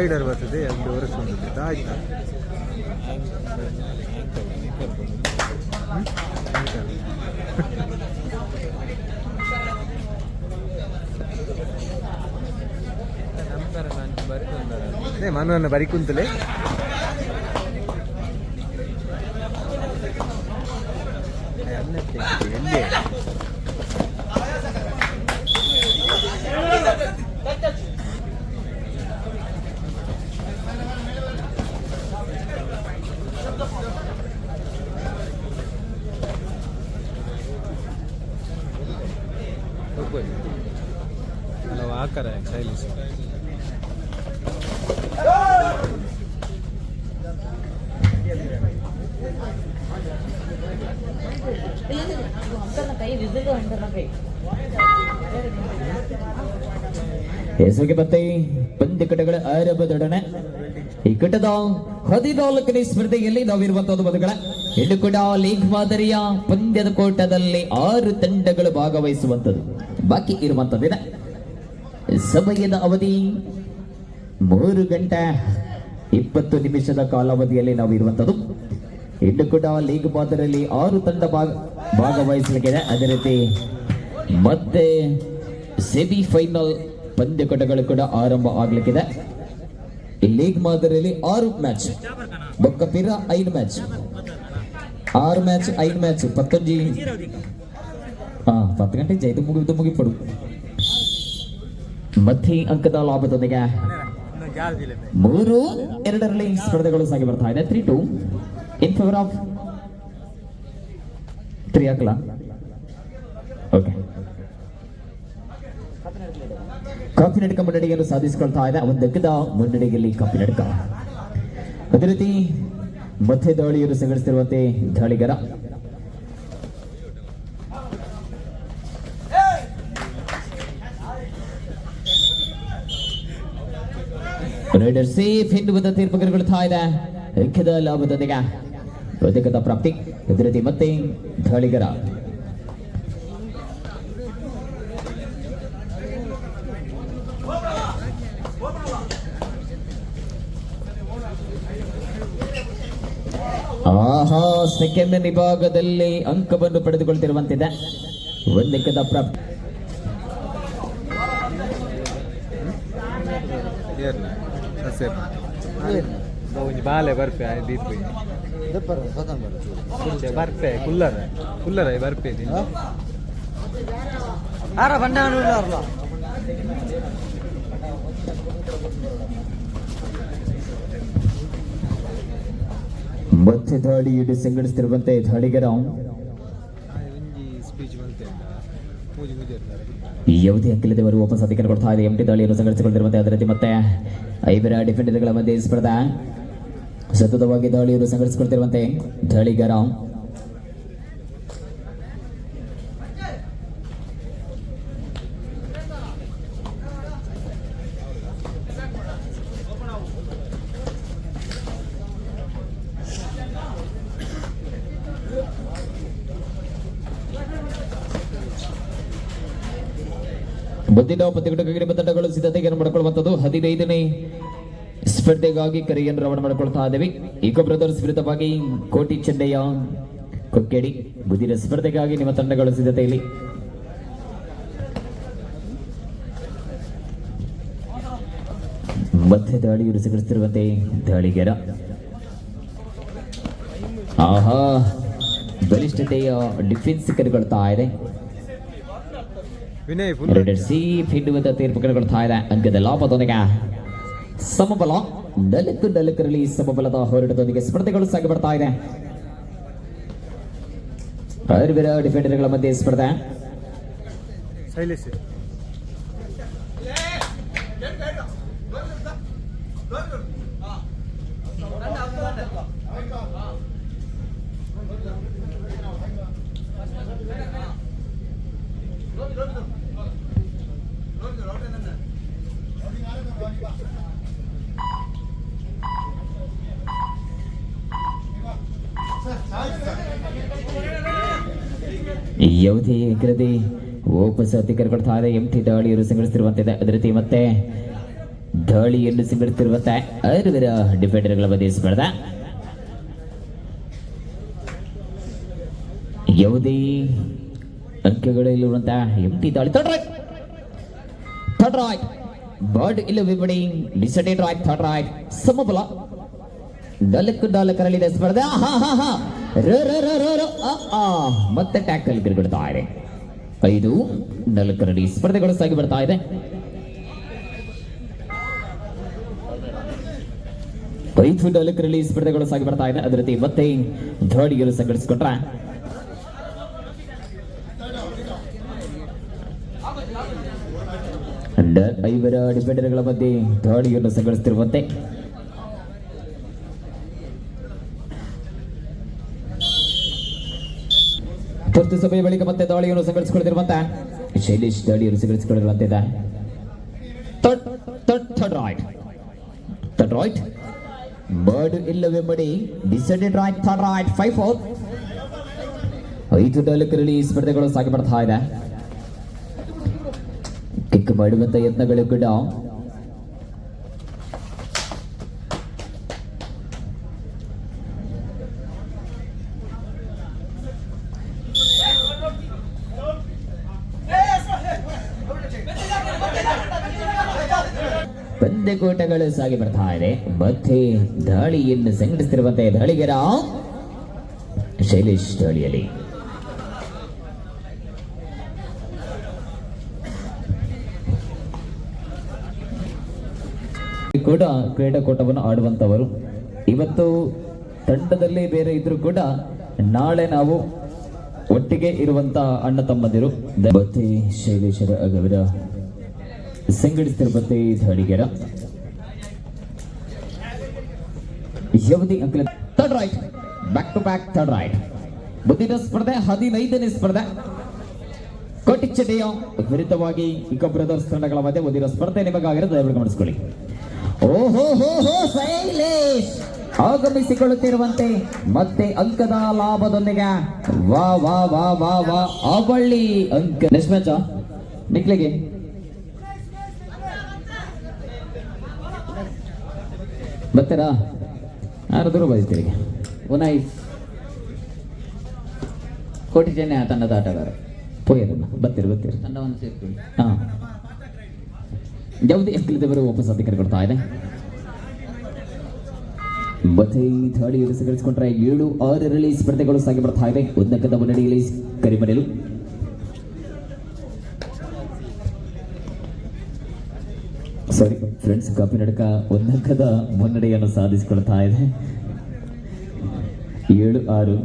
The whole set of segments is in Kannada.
ರೈಡರ್ ಬರ್ತದೆ ವರ್ಷ ಒಂದು ಆಯ್ತಾ? ಮನವನ್ನು ಬರಿ ಅದೇ ಮನವನ್ನ ಎಲ್ಲಿ ಹಲವು ಆಕಾರ ಶೈಲಿಸ್ ಕೈ ವಿಸಿಲ್ ಅಂತಾರ ಕೈ ಹೆಸರಿಗೆ ಮತ್ತೆ ಪಂದ್ಯಕಟಗಳ ಆರಂಭದೊಡನೆ ಈ ಕಟ್ಟದ ಹದಿನಾಲ್ಕನೇ ಸ್ಪರ್ಧೆಯಲ್ಲಿ ನಾವಿರುವಂತದ್ದು ಮದುಗಳ ಇನ್ನು ಕೂಡ ಲೀಗ್ ಮಾದರಿಯ ಪಂದ್ಯದ ಕೋಟದಲ್ಲಿ ಆರು ತಂಡಗಳು ಭಾಗವಹಿಸುವಂತದ್ದು ಬಾಕಿ ಇರುವಂತದ್ದಿದೆ ಸಮಯದ ಅವಧಿ ಮೂರು ಗಂಟೆ ಇಪ್ಪತ್ತು ನಿಮಿಷದ ಕಾಲಾವಧಿಯಲ್ಲಿ ನಾವು ಇರುವಂತದ್ದು ಇನ್ನು ಕೂಡ ಲೀಗ್ ಮಾದರಿಯಲ್ಲಿ ಆರು ತಂಡ ಭಾಗ ಭಾಗವಹಿಸಲಿಕ್ಕಿದೆ. ಅದೇ ರೀತಿ ಮತ್ತೆ ಸೆಮಿಫೈನಲ್ ಪಂದ್ಯಕೂಟಗಳು ಕೂಡ ಆರಂಭ ಆಗ್ಲಿಕ್ಕಿದೆ. ಈ ಲೀಗ್ ಮಾದರಿಯಲ್ಲಿ ಆರು ಮ್ಯಾಚ್ ಬೊಕ್ಕಪಿರ ಐದು ಮ್ಯಾಚ್ ಆರು ಮ್ಯಾಚ್ ಐದು ಮ್ಯಾಚ್ ಪತ್ತೊಂಜಿ ಹಾ ಪತ್ತು ಗಂಟೆ ಜೈದು ಮುಗಿದು ಮುಗಿಪಡು. ಮಧ್ಯೆ ಅಂಕದ ಲಾಭದೊಂದಿಗೆ ಮೂರು, ಎರಡರಲ್ಲಿ ಸ್ಪರ್ಧೆಗಳು ಸಾಗಿ ಬರ್ತಾ ಇದೆ. Three two in favour of three ಹಾಕಲ okay ಕಾಫಿನಡ್ಕ ಮುನ್ನಡೆಯನ್ನು ಸಾಧಿಸಿಕೊಳ್ತಾ ಇದೆ. ಒಂದು ದಕ್ಕದ ಮುನ್ನಡೆಯಲ್ಲಿ ಕಾಫಿನಡ್ಕ ಅದೇ ರೀತಿ ಮತ್ತೆ ದಾಳಿಯನ್ನು ಸಂಘಟಿಸಿರುವಂತೆ ದಾಳಿಗರ ರೈಡರ್ ಸೇಫ್ ಎನ್ನುವುದ ತೀರ್ಪುಗೊಳ್ತಾ ಇದೆ. ಅಂಕದ ಲಾಭದೊಂದಿಗೆ ಪ್ರತ್ಯೇಕದ ಪ್ರಾಪ್ತಿ. ಅದೇ ರೀತಿ ಮತ್ತೆ ದಾಳಿಗರ ಆಹಾ, ಸೆಕೆಂಡ್ ವಿಭಾಗದಲ್ಲಿ ಅಂಕವನ್ನು ಪಡೆದುಕೊಳ್ತಿರುವಂತಿದೆ. ಒಂದಕ್ಕದ ಪ್ರಾಪ್ತಿ. ಏರ್ನ ಸಸ್ಯ ಒಂಜಿ ಬಾಲೆ ಬರ್ಪೆ ದೀಪ ಬರ್ಪೆ ಕುಲ್ಲರ ಕುಲ್ಲರ ಬರ್ಪೆ ಆರ ಬಂಡ ಮತ್ತೆ ದಾಳಿಯನ್ನು ಸಂಘಟಿಸುತ್ತಿರುವಂತೆ ದಾಳಿಗರ ಯಾವುದೇ ಅಕ್ಕಿಲ್ಲದವರು ವಾಪಸ್ ಅಧಿಕಾರ ಕೊಡ್ತಾ ಇದೆ. ಎಂಟಿ ದಾಳಿಯನ್ನು ಸಂಘಟಿಸಿಕೊಂಡಿರುವಂತೆ ಅದೇ ರೀತಿ ಮತ್ತೆ ಐವರ ಡಿಫೆಂಡರ್ಗಳ ಮಧ್ಯೆ ಸ್ಪರ್ಧಾ. ಸತತವಾಗಿ ದಾಳಿಯನ್ನು ಸಂಘಟಿಸಿಕೊಳ್ತಿರುವಂತೆ ದಾಳಿಗರ ಮುಂದಿನ ಪಂದ್ಯಗಳಿಗೆ ತಂಡಗಳು ಸಿದ್ಧತೆಯನ್ನು ಮಾಡಿಕೊಳ್ಳುವಂಥದ್ದು. ಹದಿನೈದನೇ ಸ್ಪರ್ಧೆಗಾಗಿ ಕರೆಯನ್ನು ರವಾನೆ ಮಾಡಿಕೊಳ್ತಾ ಇದ್ದೇವೆ. ಈಕೋ ಬ್ರದರ್ಸ್, ವಿರುದ್ಧವಾಗಿ ಕೋಟಿ ಚೆಂಡೆಯ ಕೊಕ್ಕೇಡಿ ಬುದ್ಧಿನ ಸ್ಪರ್ಧೆಗಾಗಿ ನಿಮ್ಮ ತಂಡಗಳು ಸಿದ್ಧತೆಯಲ್ಲಿ. ಮತ್ತೆ ದಾಳಿ ಸಂಘಟಿಸುತ್ತಿರುವಂತೆ ದಾಳಿಗೆರ. ಆಹಾ, ಬಲಿಷ್ಠತೆಯ ಡಿಫೆನ್ಸ್ ಕರೆಗೊಳ್ತಾ ಇದೆ. ವಿನಯ್ ಫುಲ್ ರೇಟೆಡ್ ಸಿ ಹಿಂಡುವಂತ ತೀರ್ಪುಗೊಳ್ತಾ ಇದೆ. ಅಂಕದ ಲಾಭದೊಂದಿಗೆ ಸಮಬಲ ನಾಲ್ಕು ನಾಲ್ಕರಲ್ಲಿ ಸಮಬಲದ ಹೋರಾಟದೊಂದಿಗೆ ಸ್ಪರ್ಧೆಗಳು ಸಾಗಿ ಬರ್ತಾ ಇದೆ. ಅರ್ವಿರ ಡಿಫೆಂಡರ್ಗಳ ಮಧ್ಯೆ ಸ್ಪರ್ಧೆ. ಶೈಲೇಶ್ ಕೃತಿ ವಾಪಸ್ ಅಧಿಕಾರಿಕೊಳ್ತಾ ಇದೆ ಎಂ ಟಿ ದಾಳಿಯರು ಸಿಂಗಡಿಸ್ತಿರುವಂತಿದೆ ಅದೇ ರೀತಿ ಮತ್ತೆ ದಾಳಿಯನ್ನು ಸಿಂಗಡಿಸ್ತಿರುವಂತೆ ಐದುವರ ಡಿಫೆಂಡರ್ಗಳ ಸ್ಪರ್ಧ ಯಾವುದೇ ಅಂಕಗಳಿರುವಂತಹ ದಾಳಿ. ಟಿ ದಾಳಿ ಥರ್ಡ್ ರೈಟ್ ಬರ್ಡ್ ಇಲ್ಲ ವಿಬಡಿ ಡಿಸೈಡೆಡ್ ರೈಟ್ ಥರ್ಡ್ ರೈಟ್ ಸಮಬಲ. ಡಲಕ್ ಡಾಲ್ ಕರಳಿದೆ ಸ್ಪರ್ಧೆ ಹಾ ಹಾ ಹಾ ರ ರ ರ ರ ಆ. ಮತ್ತೆ ಟ್ಯಾಕಲ್ ಗಿರ್ಗಿಡ್ತಾ ಇದೆ. ಐದು ಡಲಕರಡಿ ಸ್ಪರ್ಧೆಗಳು ಸಾಗಿ ಬರ್ತಾ ಇದೆ. ಐದು ಡಲಕರಡಿ ಸ್ಪರ್ಧೆಗಳು ಸಾಗಿ ಬರ್ತಾ ಇದೆ. ಅದೇ ರೀತಿ ಮತ್ತೆ ಗೆ ಸಂಘಟಿಸಿಕೊಂಡ್ರೆ ಐವರ ಡಿಫೆಂಡರ್ಗಳ ಮಧ್ಯೆ ದಾಳಿಯನ್ನು ಸಂಘಟಿಸುತ್ತಿರುವಂತೆ. ತುರ್ತು ಸಭೆಯ ಬಳಿಕ ಮತ್ತೆ ದಾಳಿಯನ್ನು ಸಂಘಟಿಸಿಕೊಳ್ಳುತ್ತಿರುವಂತ ಶೈಲೇಶ್ ದಾಳಿಯನ್ನು ಥರ್ಡ್ ರೈಟ್. ಐದು ನಾಲ್ಕರಲ್ಲಿ ಸ್ಪರ್ಧೆಗಳು ಸಾಗಿ ಬರ್ತಾ ಇದೆ. ಕಿಕ್ ಮಾಡುವಂತ ಯತ್ನಗಳು ಕೂಡ ಪಂದ್ಯಕೂಟಗಳು ಸಾಗಿ ಬರ್ತಾ ಇದೆ ಮತ್ತೆ ದಾಳಿಯನ್ನು ಸಂಘಟಿಸುತ್ತಿರುವಂತೆ ದಾಳಿಗರ ಶೈಲೇಶ್ ದಾಳಿಯಲ್ಲಿ ಕೂಡ ಕ್ರೀಡಾಕೂಟವನ್ನು ಆಡುವಂತವರು ಇವತ್ತು ತಂಡದಲ್ಲಿ ಬೇರೆ ಇದ್ರು ಕೂಡ ನಾಳೆ ನಾವು ಒಟ್ಟಿಗೆ ಇರುವಂತ ಅಣ್ಣ ತಮ್ಮಂದಿರು ಬತ್ತಿ ಶೈಲೇಶ್ವರ ಅಗವಿರ ಸಿಂಗಡಿ ತಿರುಪತಿ ದಾಡಿಗೆರ ಯುವತಿ uncle third raid back to back third raid ಮುಂದಿನ ಸ್ಪರ್ಧೆ, ಹದಿನೈದನೇ ಸ್ಪರ್ಧೆ. ಕೋಟಿಚ್ಚೆಡೆಯ ವಿರುದ್ಧವಾಗಿ ಇಕ ಬ್ರದರ್ಸ್ ತಂಡಗಳ ಮಧ್ಯೆ ಮುಂದಿನ ಸ್ಪರ್ಧೆ ನಿಮಗಾಗಿರೋದು, ದಯವಿಟ್ಟು ಗಮನಿಸಿಕೊಳ್ಳಿ. ಓಹೋ ಹೋ ಹೋ. ಶೈಲೇಶ್ ಆಗಮಿಸಿಕೊಳ್ಳುತ್ತಿರುವಂತೆ ಮತ್ತೆ ಅಂಕದ ಲಾಭದೊಂದಿಗೆ ವಾ ವಾ ವಾ ವಾ ವಾ. ಅವಳ್ಳಿ ಅಂಕ. ನೆಕ್ಸ್ಟ್ ಮ್ಯಾಚ್ ನಿಕ್ಲಿಗೆ. ಬರ್ತೀರಾ? ಯಾರು ದೂರ ಬರೀತೀರಿ ಉನೈಸ್ ಕೋಟಿ ಜನ ತಂಡದ ಆಟಗಾರ. ಪೋಯರನ್ನ ಬರ್ತೀರಿ ಬರ್ತೀರಿ. ತಂಡವನ್ನು ಸೇರ್ತೀವಿ ಹಾ. ಯಾವುದೇ ಅಂಕಲಿದವರು ವಾಪಸ್ ಅಧಿಕಾರ ಕೊಡ್ತಾ ಇದೆ. ಈ ಇಯರ್ ಸಂಘಟಿಸಿಕೊಂಡ್ರೆ ಏಳು ಆರರಲ್ಲಿ ಸ್ಪರ್ಧೆಗಳು ಸಾಗಿ ಬರ್ತಾ ಇದೆ. ಒಂದಕ್ಕದ ಮುನ್ನಡೆಯಲ್ಲಿ ಕರಿಮನೆಲು ಸಾರಿ ಫ್ರೆಂಡ್ಸ್ ಕಾಪಿ ನಡಕ ಒಂದಕ್ಕದ ಮುನ್ನಡೆಯನ್ನು ಸಾಧಿಸಿಕೊಳ್ತಾ ಇದೆ. ಏಳು ಆರು.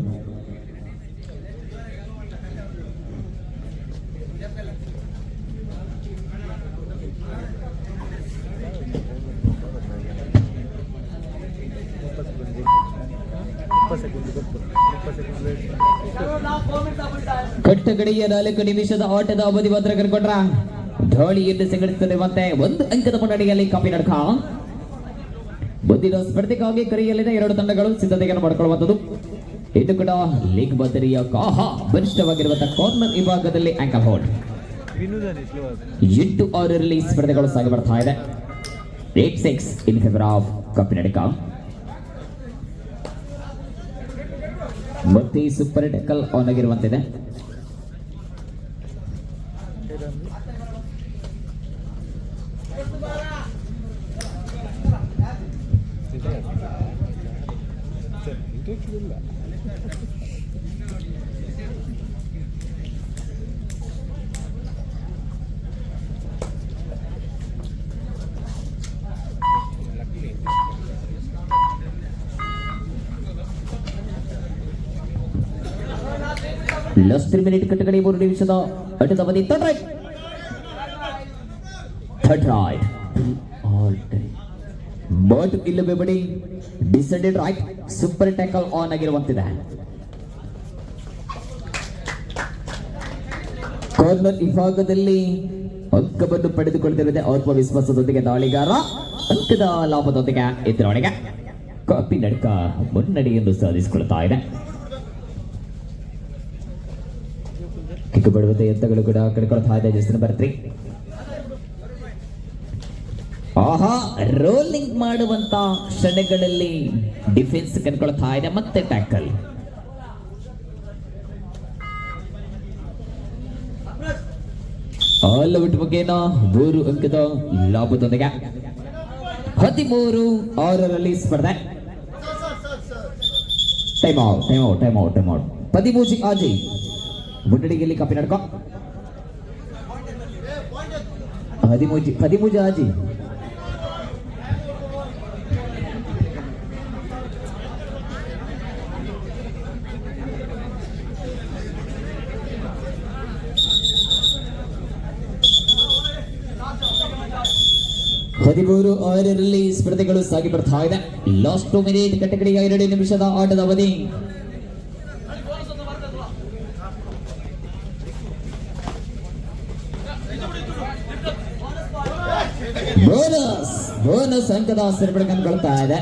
ಸೆಕೆಂಡ್ ಕಡೆಯ ನಾಲ್ಕು ನಿಮಿಷದ ಆಟದ ಅವಧಿ ಮಾತ್ರ ಕರ್ಕೊಂಡ್ರ ದಾಳಿಯನ್ನು ಸಂಘಟಿಸುತ್ತದೆ ಮತ್ತೆ ಒಂದು ಅಂಕದ ಮುನ್ನಡೆಯಲ್ಲಿ ಕಾಪಿ ನಡ್ಕ. ಮುಂದಿನ ಸ್ಪರ್ಧೆಗಾಗಿ ಕರೆಯಲ್ಲಿನ ಎರಡು ತಂಡಗಳು ಸಿದ್ಧತೆಯನ್ನು ಮಾಡಿಕೊಳ್ಳುವಂಥದ್ದು. ಇದು ಕೂಡ ಲೀಗ್ ಬದರಿಯ ಕಾಹ ಬಲಿಷ್ಠವಾಗಿರುವಂತಹ ಕಾರ್ನರ್ ವಿಭಾಗದಲ್ಲಿ ಆಂಕಲ್ ಸ್ಲೋ ಎಂಟು ಆರರಲ್ಲಿ ಸ್ಪರ್ಧೆಗಳು ಸಾಗಿ ಬರ್ತಾ ಇದೆ. Eight six in favour of ಮತ್ತೆ ಸೂಪರ್ ಟೆಕಲ್ ಆನ್ ಆಗಿರುವಂತಿದೆ. ಇಲ್ಲ ಲಾಸ್ಟ್ ತ್ರೀ ಮಿನಿಟ್ ಕಟ್ಟಗಡಿ ಮೂರು ನಿಮಿಷದ ಅಡ್ಡದ ಅವಧಿ third raid third raid all time but ಇಲ್ಲವೇ ಬಡಿ decided raid super tackle on ಆಗಿರುವಂತಿದೆ corner ವಿಭಾಗದಲ್ಲಿ ಅಂಕವನ್ನು ಪಡೆದುಕೊಳ್ಳುತ್ತಿರುತ್ತದೆ ಆತ್ಮವಿಶ್ವಾಸದೊಂದಿಗೆ ದಾಳಿಗಾರ. ಅಂಕದ ಲಾಭದೊಂದಿಗೆ ಎದುರಾಳಿಗೆ ಕಾಪಿ ನಡಕ ಮುನ್ನಡೆಯನ್ನು ಸಾಧಿಸಿಕೊಳ್ಳುತ್ತಾ ಇದೆ. ಕಿಕ್ಕು ಬಿಡುವಂತೆ ಎತ್ತಗಳು ಕೂಡ ಕಡ್ಕೊಳ್ತಾ ಇದೆ. ಜಸ್ಟ್ ನಂಬರ್ ತ್ರೀ ಆಹಾ ರೋಲಿಂಗ್ ಮಾಡುವಂತ ಕ್ಷಣಗಳಲ್ಲಿ ಡಿಫೆನ್ಸ್ ಕನ್ಕೊಳ್ತಾ ಇದೆ, ಮತ್ತೆ ಟ್ಯಾಕಲ್ ಆಲ್ ಔಟ್ ಬಗ್ಗೆನ ಮೂರು ಅಂಕದ ಲಾಭದೊಂದಿಗೆ. ಹದಿಮೂರು, ಆರರಲ್ಲಿ ಸ್ಪರ್ಧೆ. Time out time out time out time out ಪದಿಮೂಜಿ ಆಜಿ ಮುನ್ನಡಿಗೆಯಲ್ಲಿ ಕಪ್ಪಿ ನಡ್ಕೊ. ಹದಿಮೂಜಿ ಪದಿಮೂಜಿ ಆಜಿ ಹದಿಮೂರು ಆರರಲ್ಲಿ ಸ್ಪರ್ಧೆಗಳು ಸಾಗಿ ಬರ್ತಾ ಇದೆ. ಲಾಸ್ಟ್ ಟು ಮಿನಿಟ್ ಕಟ್ಟಕಡೆಯ ಎರಡು ನಿಮಿಷದ ಆಟದ ಅವಧಿ. ಬೋನಸ್ ಬೋನಸ್ ಅಂಕದ ಸೇರ್ಪಡೆ ಕಂಡುಕೊಳ್ತಾ ಇದೆ.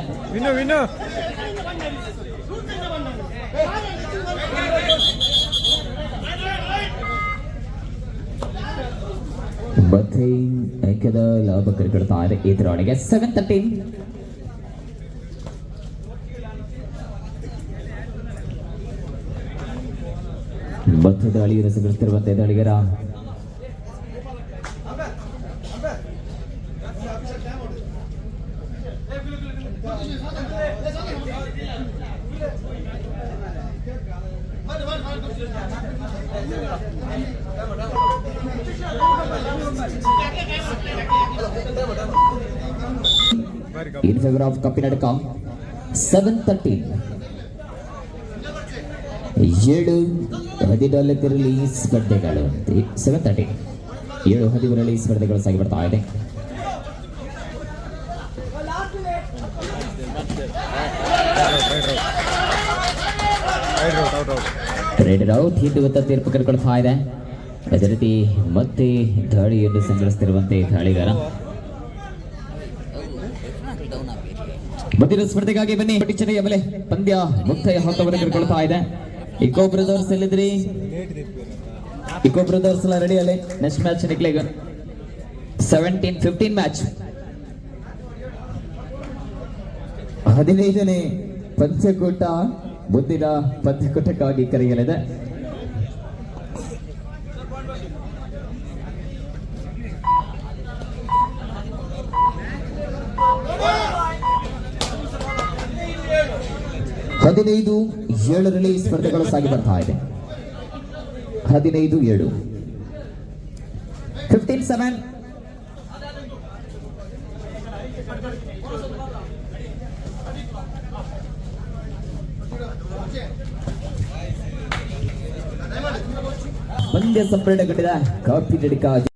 ವಿನ್ನು ವಿನ್ನು ಮತ್ತೆ ಅಂಕದ ಲಾಭ ಕೈಗೊಳ್ತಾ ಇದೆ ಎದುರಾಳಿಗೆ ಸೆವೆನ್ ತರ್ಟೀನ್ ಮತ್ತೆ ದಾಳಿಯನ್ನು ಸಂಗ್ರಹಿಸುತ್ತಿರುವಂತೆ ದಾಳಿಗರ ಬಾರಿ ಇನ್ ಫೇವರ್ ಆಫ್ ಕಪ್ಪಿನಡಕ ಸೆವೆನ್ ತರ್ಟೀನ್ ಏಳು ಹದಿನಾಲ್ಕರಲ್ಲಿ ಸ್ಪರ್ಧೆಗಳು. ಸೆವೆನ್ ತರ್ಟೀನ್ ಏಳು ಹದಿಮೂರರಲ್ಲಿ ಸ್ಪರ್ಧೆಗಳು ಸಾಗಿ ಬರ್ತಾ ಇದೆ. Raid out out out raid out ಹಿಂದುವಂತ ತೀರ್ಪು ಕರ್ಕೊಳ್ತಾ ಇದೆ. ಅದೇ ರೀತಿ ಮತ್ತೆ ದಾಳಿಯನ್ನು ಸಂಗ್ರಹಿಸುತ್ತಿರುವಂತೆ ದಾಳಿಗಾರ. ಮುಂದಿನ ಸ್ಪರ್ಧೆಗಾಗಿ ಬನ್ನಿ. ಪಟಿಚನೆಯ ಮೇಲೆ ಪಂದ್ಯ ಮುಕ್ತಾಯ ಹಂತವನ್ನು ಕರ್ಕೊಳ್ತಾ ಇದೆ. ಇಕೋ ಬ್ರದರ್ಸ್ ಎಲ್ಲಿದ್ರಿ ಇಕೋ ಬ್ರದರ್ಸ್ ಎಲ್ಲ ರೆಡಿ ಅಲ್ಲಿ ನೆಕ್ಸ್ಟ್ ಮ್ಯಾಚ್ ನಿಕ್ಲೇಗ ಸೆವೆಂಟೀನ್ ಫಿಫ್ಟೀನ್ ಮ್ಯಾಚ್ ಹದಿನೈದನೇ ಪಂಚಕೂಟ ಮುಂದಿನ ಪಂಚಕೂಟಕ್ಕಾಗಿ ಕರೆಯಲಿದೆ. ಹದಿನೈದು ಏಳರಲ್ಲಿ ಸ್ಪರ್ಧೆಗಳು ಸಾಗಿ ಬರ್ತಾ ಇದೆ. ಹದಿನೈದು ಏಳು. ಫಿಫ್ಟೀನ್ ಸೆವೆನ್ ಪಂದ್ಯ ಕಟ್ಟಿದ ಕಾಫಿ ನಡಿಕ